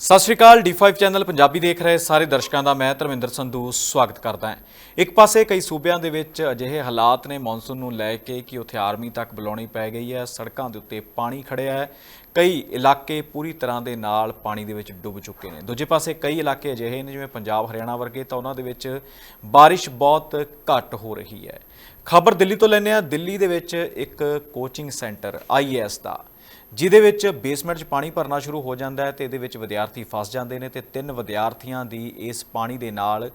ਸਤਿ ਸ਼੍ਰੀ ਅਕਾਲ D5 channel Punjabi ਦੇਖ ਰਹੇ ਸਾਰੇ ਦਰਸ਼ਕਾਂ ਦਾ, ਮੈਂ ਧਰਮਿੰਦਰ ਸੰਧੂ ਸਵਾਗਤ ਕਰਦਾ ਹਾਂ। ਇੱਕ ਪਾਸੇ ਕਈ ਸੂਬਿਆਂ ਦੇ ਵਿੱਚ ਅਜਿਹੇ ਹਾਲਾਤ ਨੇ ਮੌਨਸੂਨ ਨੂੰ ਲੈ ਕੇ ਕਿ ਉੱਥੇ ਆਰਮੀ ਤੱਕ ਬੁਲਾਉਣੀ ਪੈ ਗਈ ਹੈ, ਸੜਕਾਂ ਦੇ ਉੱਤੇ ਪਾਣੀ ਖੜਿਆ ਹੈ। ਕਈ ਇਲਾਕੇ ਪੂਰੀ ਤਰ੍ਹਾਂ ਦੇ ਨਾਲ ਪਾਣੀ ਦੇ ਵਿੱਚ ਡੁੱਬ ਚੁੱਕੇ ਨੇ। ਦੂਜੇ ਪਾਸੇ ਕਈ ਇਲਾਕੇ ਅਜਿਹੇ ਨੇ, ਜਿਵੇਂ ਪੰਜਾਬ, ਹਰਿਆਣਾ ਵਰਗੇ, ਤਾਂ ਉਹਨਾਂ ਦੇ ਵਿੱਚ ਬਾਰਿਸ਼ ਬਹੁਤ ਘੱਟ ਹੋ ਰਹੀ ਹੈ। ਖਬਰ ਦਿੱਲੀ ਤੋਂ ਲੈਂਦੇ ਆ ਦਿੱਲੀ ਦੇ ਵਿੱਚ ਇੱਕ ਕੋਚਿੰਗ ਸੈਂਟਰ ਆਈਐਸ ਦਾ। ਜਿਹਦੇ ਵਿੱਚ ਬੇਸਮੈਂਟ 'ਚ ਪਾਣੀ ਭਰਨਾ ਸ਼ੁਰੂ ਹੋ ਜਾਂਦਾ ਹੈ ਤੇ ਇਹਦੇ ਵਿੱਚ ਵਿਦਿਆਰਥੀ ਫਸ ਜਾਂਦੇ ਨੇ ਤੇ ਤਿੰਨ ਵਿਦਿਆਰਥੀਆਂ ਦੀ ਇਸ ਪਾਣੀ ਦੇ ਨਾਲ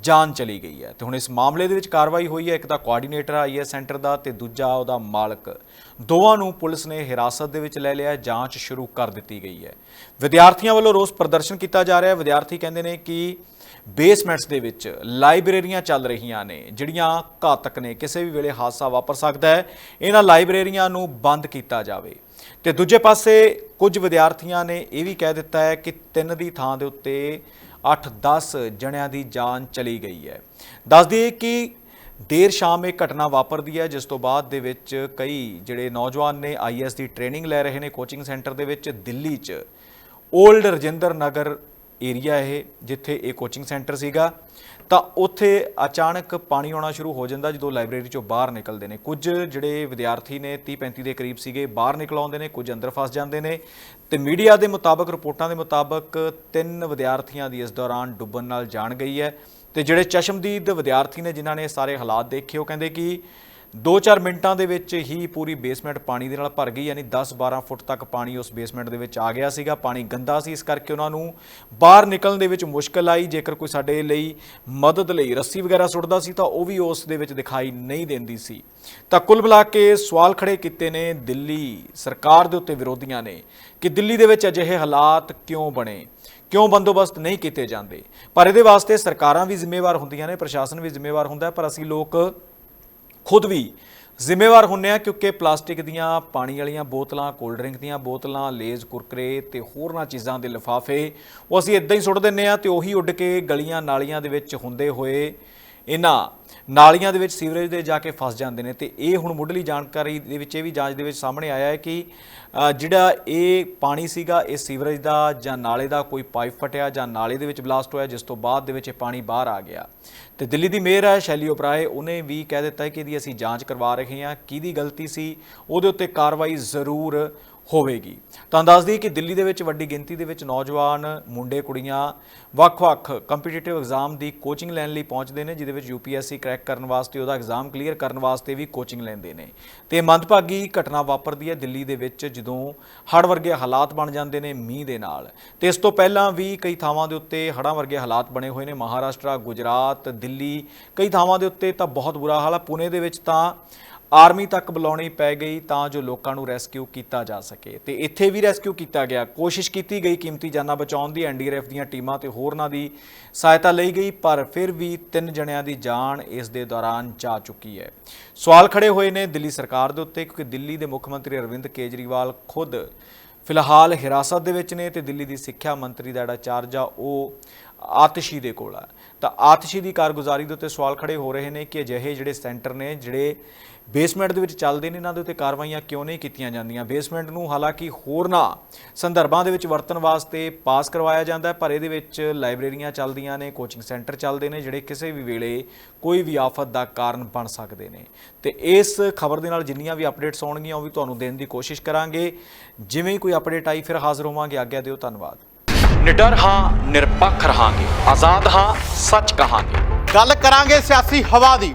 ਜਾਨ ਚਲੀ ਗਈ ਹੈ। ਤੇ ਹੁਣ ਇਸ ਮਾਮਲੇ ਦੇ ਵਿੱਚ ਕਾਰਵਾਈ ਹੋਈ ਹੈ। ਇੱਕ ਤਾਂ ਕੋਆਰਡੀਨੇਟਰ ਆਈ ਹੈ ਸੈਂਟਰ ਦਾ ਤੇ ਦੂਜਾ ਉਹਦਾ ਮਾਲਕ। ਦੋਵਾਂ ਨੂੰ ਪੁਲਿਸ ਨੇ ਹਿਰਾਸਤ ਦੇ ਵਿੱਚ ਲੈ ਲਿਆ ਹੈ। ਜਾਂਚ ਸ਼ੁਰੂ ਕਰ ਦਿੱਤੀ ਗਈ ਹੈ। ਵਿਦਿਆਰਥੀਆਂ ਵੱਲੋਂ ਰੋਸ ਪ੍ਰਦਰਸ਼ਨ ਕੀਤਾ ਜਾ ਰਿਹਾ ਹੈ। ਵਿਦਿਆਰਥੀ ਕਹਿੰਦੇ ਨੇ ਕਿ ਬੇਸਮੈਂਟਸ ਦੇ ਵਿੱਚ ਲਾਇਬ੍ਰੇਰੀਆਂ ਚੱਲ ਰਹੀਆਂ ਨੇ, ਜਿਹੜੀਆਂ ਘਾਤਕ ਨੇ, ਕਿਸੇ ਵੀ ਵੇਲੇ ਹਾਦਸਾ ਵਾਪਰ ਸਕਦਾ ਹੈ, ਇਹਨਾਂ ਲਾਇਬ੍ਰੇਰੀਆਂ ਨੂੰ ਬੰਦ ਕੀਤਾ ਜਾਵੇ। ਤੇ ਦੂਜੇ ਪਾਸੇ ਕੁਝ ਵਿਦਿਆਰਥੀਆਂ ਨੇ ਇਹ ਵੀ ਕਹਿ ਦਿੱਤਾ ਹੈ ਕਿ ਤਿੰਨ ਦੀ ਥਾਂ ਦੇ ਉੱਤੇ 8-10 ਜਣਿਆਂ ਦੀ ਜਾਨ ਚਲੀ ਗਈ ਹੈ। ਦੱਸ ਦਈਏ ਕਿ ਦੇਰ ਸ਼ਾਮ ਇਹ ਘਟਨਾ ਵਾਪਰਦੀ ਹੈ, ਜਿਸ ਤੋਂ ਬਾਅਦ ਦੇ ਵਿੱਚ ਕਈ ਜਿਹੜੇ ਨੌਜਵਾਨ ਨੇ ਆਈਐਸ ਦੀ ਟ੍ਰੇਨਿੰਗ ਲੈ ਰਹੇ ਨੇ ਕੋਚਿੰਗ ਸੈਂਟਰ ਦੇ ਵਿੱਚ ਦਿੱਲੀ 'ਚ। 올ਡ ਰਜਿੰਦਰ ਨਗਰ ਏਰੀਆ ਇਹ, ਜਿੱਥੇ ਇਹ ਕੋਚਿੰਗ ਸੈਂਟਰ ਸੀਗਾ, ਤਾਂ ਉੱਥੇ ਅਚਾਨਕ ਪਾਣੀ ਆਉਣਾ ਸ਼ੁਰੂ ਹੋ ਜਾਂਦਾ ਜਦੋਂ ਲਾਇਬ੍ਰੇਰੀ ਚੋਂ ਬਾਹਰ ਨਿਕਲਦੇ ਨੇ। ਕੁਝ ਜਿਹੜੇ ਵਿਦਿਆਰਥੀ ਨੇ 30 35 ਦੇ ਕਰੀਬ ਸੀਗੇ, ਬਾਹਰ ਨਿਕਲ ਆਉਂਦੇ ਨੇ, ਕੁਝ ਅੰਦਰ ਫਸ ਜਾਂਦੇ ਨੇ। ਤੇ ਮੀਡੀਆ ਦੇ ਮੁਤਾਬਕ, ਰਿਪੋਰਟਾਂ ਦੇ ਮੁਤਾਬਕ ਤਿੰਨ ਵਿਦਿਆਰਥੀਆਂ ਦੀ ਇਸ ਦੌਰਾਨ ਡੁੱਬਣ ਨਾਲ ਜਾਣ ਗਈ ਹੈ। ਤੇ ਜਿਹੜੇ ਚਸ਼ਮਦੀਦ ਵਿਦਿਆਰਥੀ ਨੇ, ਜਿਨ੍ਹਾਂ ਨੇ ਸਾਰੇ ਹਾਲਾਤ ਦੇਖੇ, ਉਹ ਕਹਿੰਦੇ ਕਿ 2-4 ਮਿੰਟਾਂ ਦੇ ਵਿੱਚ ਹੀ ਪੂਰੀ ਬੇਸਮੈਂਟ ਪਾਣੀ ਦੇ ਨਾਲ ਭਰ ਗਈ, ਯਾਨੀ 10-12 ਫੁੱਟ ਤੱਕ ਪਾਣੀ ਉਸ ਬੇਸਮੈਂਟ ਦੇ ਵਿੱਚ ਆ ਗਿਆ ਸੀਗਾ। ਪਾਣੀ ਗੰਦਾ ਸੀ, ਇਸ ਕਰਕੇ ਉਹਨਾਂ ਨੂੰ ਬਾਹਰ ਨਿਕਲਣ ਦੇ ਵਿੱਚ ਮੁਸ਼ਕਲ ਆਈ। ਜੇਕਰ ਕੋਈ ਸਾਡੇ ਲਈ ਮਦਦ ਲਈ ਰੱਸੀ ਵਗੈਰਾ ਸੁੱਟਦਾ ਸੀ, ਤਾਂ ਉਹ ਵੀ ਉਸ ਦੇ ਵਿੱਚ ਦਿਖਾਈ ਨਹੀਂ ਦਿੰਦੀ ਸੀ। ਤਾਂ ਕੁੱਲ ਮਿਲਾ ਕੇ ਸਵਾਲ ਖੜੇ ਕੀਤੇ ਨੇ ਦਿੱਲੀ ਸਰਕਾਰ ਦੇ ਉੱਤੇ ਵਿਰੋਧੀਆਂ ਨੇ ਕਿ ਦਿੱਲੀ ਦੇ ਵਿੱਚ ਅਜਿਹੇ ਹਾਲਾਤ ਕਿਉਂ ਬਣੇ? ਕਿਉਂ ਬੰਦੋਬਸਤ ਨਹੀਂ ਕੀਤੇ ਜਾਂਦੇ? ਪਰ ਇਹਦੇ ਵਾਸਤੇ ਸਰਕਾਰਾਂ ਵੀ ਜ਼ਿੰਮੇਵਾਰ ਹੁੰਦੀਆਂ ਨੇ, ਪ੍ਰਸ਼ਾਸਨ ਵੀ ਜ਼ਿੰਮੇਵਾਰ ਹੁੰਦਾ ਪਰ ਅਸੀਂ ਲੋਕ ਖੁਦ ਵੀ ਜ਼ਿੰਮੇਵਾਰ ਹੁੰਨੇ ਆ ਕਿਉਂਕਿ ਪਲਾਸਟਿਕ ਦੀਆਂ ਪਾਣੀ ਵਾਲੀਆਂ ਬੋਤਲਾਂ ਕੋਲਡ ਡਰਿੰਕ ਦੀਆਂ ਬੋਤਲਾਂ, ਲੇਜ਼, ਕੁਰਕਰੇ ਤੇ ਹੋਰਨਾਂ ਚੀਜ਼ਾਂ ਦੇ ਲਿਫਾਫੇ, ਉਹ ਅਸੀਂ ਇਦਾਂ ਹੀ ਸੁੱਟ ਦਿੰਨੇ ਆ ਤੇ ਉਹੀ ਉੱਡ ਕੇ ਗਲੀਆਂ ਨਾਲੀਆਂ ਦੇ ਵਿੱਚ ਹੁੰਦੇ ਹੋਏ ਇਹਨਾਂ ਨਾਲੀਆਂ ਦੇ ਵਿੱਚ ਸੀਵਰੇਜ ਦੇ ਜਾ ਕੇ ਫਸ ਜਾਂਦੇ ਨੇ ਤੇ ਇਹ ਹੁਣ ਮੁੱਢਲੀ ਜਾਣਕਾਰੀ ਦੇ ਵਿੱਚ, ਇਹ ਵੀ ਜਾਂਚ ਦੇ ਵਿੱਚ ਸਾਹਮਣੇ ਆਇਆ ਹੈ ਕਿ ਜਿਹੜਾ ਇਹ ਪਾਣੀ ਸੀਗਾ, ਇਹ ਸੀਵਰੇਜ ਦਾ ਜਾਂ ਨਾਲੇ ਦਾ ਕੋਈ ਪਾਈਪ ਫਟਿਆ ਜਾਂ ਨਾਲੇ ਦੇ ਵਿੱਚ ਬਲਾਸਟ ਹੋਇਆ, ਜਿਸ ਤੋਂ ਬਾਅਦ ਦੇ ਵਿੱਚ ਇਹ ਪਾਣੀ ਬਾਹਰ ਆ ਗਿਆ। ਤੇ ਦਿੱਲੀ ਦੀ ਮੇਅਰ ਹੈ, ਸ਼ੈਲੀ ਓਪਰਾਏ ਉਹਨੇ ਵੀ ਕਹਿ ਦਿੱਤਾ ਹੈ ਕਿ ਇਹਦੀ ਅਸੀਂ ਜਾਂਚ ਕਰਵਾ ਰਹੇ ਹਾਂ, ਕਿਹਦੀ ਗਲਤੀ ਸੀ, ਉਹਦੇ ਉੱਤੇ ਕਾਰਵਾਈ ਜ਼ਰੂਰ ਹੋਵੇਗੀ। ਤਾਂ ਦੱਸ ਦਈਏ ਕਿ ਦਿੱਲੀ ਦੇ ਵਿੱਚ ਵੱਡੀ ਗਿਣਤੀ ਦੇ ਵਿੱਚ ਨੌਜਵਾਨ, ਮੁੰਡੇ, ਕੁੜੀਆਂ ਵੱਖ-ਵੱਖ ਕੰਪੀਟੀਟਿਵ ਐਗਜ਼ਾਮ ਦੀ ਕੋਚਿੰਗ ਲੈਣ ਲਈ ਪਹੁੰਚਦੇ ਨੇ, ਜਿਹਦੇ ਵਿੱਚ ਯੂਪੀਐਸਸੀ ਕ੍ਰੈਕ ਕਰਨ ਵਾਸਤੇ, ਉਹਦਾ ਐਗਜ਼ਾਮ ਕਲੀਅਰ ਕਰਨ ਵਾਸਤੇ ਵੀ ਕੋਚਿੰਗ ਲੈਂਦੇ ਨੇ। ਤੇ ਮੰਦਭਾਗੀ ਘਟਨਾ ਵਾਪਰਦੀ ਹੈ ਦਿੱਲੀ ਦੇ ਵਿੱਚ, ਜਦੋਂ ਹੜ੍ਹ ਵਰਗੇ ਹਾਲਾਤ ਬਣ ਜਾਂਦੇ ਨੇ ਮੀਂਹ ਦੇ ਨਾਲ। ਤੇ ਇਸ ਤੋਂ ਪਹਿਲਾਂ ਵੀ ਕਈ ਥਾਵਾਂ ਦੇ ਉੱਤੇ ਹੜ੍ਹਾਂ ਵਰਗੇ ਹਾਲਾਤ ਬਣੇ ਹੋਏ ਨੇ। ਮਹਾਰਾਸ਼ਟਰ, ਗੁਜਰਾਤ, ਦਿੱਲੀ, ਕਈ ਥਾਵਾਂ ਦੇ ਉੱਤੇ ਤਾਂ ਬਹੁਤ ਬੁਰਾ ਹਾਲ ਆ। ਪੁਣੇ ਦੇ ਵਿੱਚ ਤਾਂ ਆਰਮੀ ਤੱਕ ਬੁਲਾਉਣੀ ਪੈ ਗਈ ਤਾਂ ਜੋ ਲੋਕਾਂ ਨੂੰ ਰੈਸਕਿਊ ਕੀਤਾ ਜਾ ਸਕੇ। ਤੇ ਇੱਥੇ ਵੀ ਰੈਸਕਿਊ ਕੀਤਾ ਗਿਆ। ਕੋਸ਼ਿਸ਼ ਕੀਤੀ ਗਈ ਕੀਮਤੀ ਜਾਨਾਂ ਬਚਾਉਣ ਦੀ ਐਨਡੀਆਰਐਫ ਦੀਆਂ ਟੀਮਾਂ ਤੇ ਹੋਰਨਾਂ ਦੀ ਸਹਾਇਤਾ ਲਈ ਗਈ, ਪਰ ਫਿਰ ਵੀ ਤਿੰਨ ਜਣਿਆਂ ਦੀ ਜਾਨ ਇਸ ਦੇ ਦੌਰਾਨ ਜਾ ਚੁੱਕੀ ਹੈ। ਸਵਾਲ ਖੜੇ ਹੋਏ ਨੇ ਦਿੱਲੀ ਸਰਕਾਰ ਦੇ ਉੱਤੇ, ਕਿਉਂਕਿ ਦਿੱਲੀ ਦੇ ਮੁੱਖ ਮੰਤਰੀ ਅਰਵਿੰਦ ਕੇਜਰੀਵਾਲ ਖੁਦ ਫਿਲਹਾਲ ਹਿਰਾਸਤ ਦੇ ਵਿੱਚ ਨੇ ਤੇ ਦਿੱਲੀ ਦੀ ਸਿੱਖਿਆ ਮੰਤਰੀ ਦਾ ਜਿਹੜਾ ਚਾਰਜ ਆ, ਉਹ ਆਤਸ਼ੀ ਦੇ ਕੋਲ ਆ। ਤਾਂ ਆਤਸ਼ੀ ਦੀ ਕਾਰਗੁਜ਼ਾਰੀ ਦੇ ਉੱਤੇ ਸਵਾਲ ਖੜੇ ਹੋ ਰਹੇ ਨੇ ਕਿ ਅਜਿਹੇ ਜਿਹੜੇ ਸੈਂਟਰ ਨੇ, ਜਿਹੜੇ ਬੇਸਮੈਂਟ ਦੇ ਵਿੱਚ ਚੱਲਦੇ ਨੇ ਇਹਨਾਂ ਦੇ ਉੱਤੇ ਕਾਰਵਾਈਆਂ ਕਿਉਂ ਨਹੀਂ ਕੀਤੀਆਂ ਜਾਂਦੀਆਂ? ਬੇਸਮੈਂਟ ਨੂੰ ਹਾਲਾਂਕਿ ਹੋਰਨਾਂ ਸੰਦਰਭਾਂ ਦੇ ਵਿੱਚ ਵਰਤਣ ਵਾਸਤੇ ਪਾਸ ਕਰਵਾਇਆ ਜਾਂਦਾ ਹੈ ਪਰ ਇਹਦੇ ਵਿੱਚ ਲਾਇਬ੍ਰੇਰੀਆਂ ਚੱਲਦੀਆਂ ਨੇ ਕੋਚਿੰਗ ਸੈਂਟਰ ਚੱਲਦੇ ਨੇ ਜਿਹੜੇ ਕਿਸੇ ਵੀ ਵੇਲੇ ਕੋਈ ਵੀ ਆਫਤ ਦਾ ਕਾਰਨ ਬਣ ਸਕਦੇ ਨੇ। ਤੇ ਇਸ ਖਬਰ ਦੇ ਨਾਲ ਜਿੰਨੀਆਂ ਵੀ ਅਪਡੇਟਸ ਆਉਣਗੀਆਂ ਉਹ ਵੀ ਤੁਹਾਨੂੰ ਦੇਣ ਦੀ ਕੋਸ਼ਿਸ਼ ਕਰਾਂਗੇ। ਜਿਵੇਂ ਹੀ ਕੋਈ ਅਪਡੇਟ ਆਈ ਫਿਰ ਹਾਜ਼ਰ ਹੋਵਾਂਗੇ। ਆਗਿਆ ਦਿਓ ਧੰਨਵਾਦ। ਨਿਡਰ ਹਾਂ ਨਿਰਪੱਖ ਰਹਾਂਗੇ। ਆਜ਼ਾਦ ਹਾਂ ਸੱਚ ਕਹਾਂਗੇ। ਗੱਲ ਕਰਾਂਗੇ ਸਿਆਸੀ ਹਵਾ ਦੀ।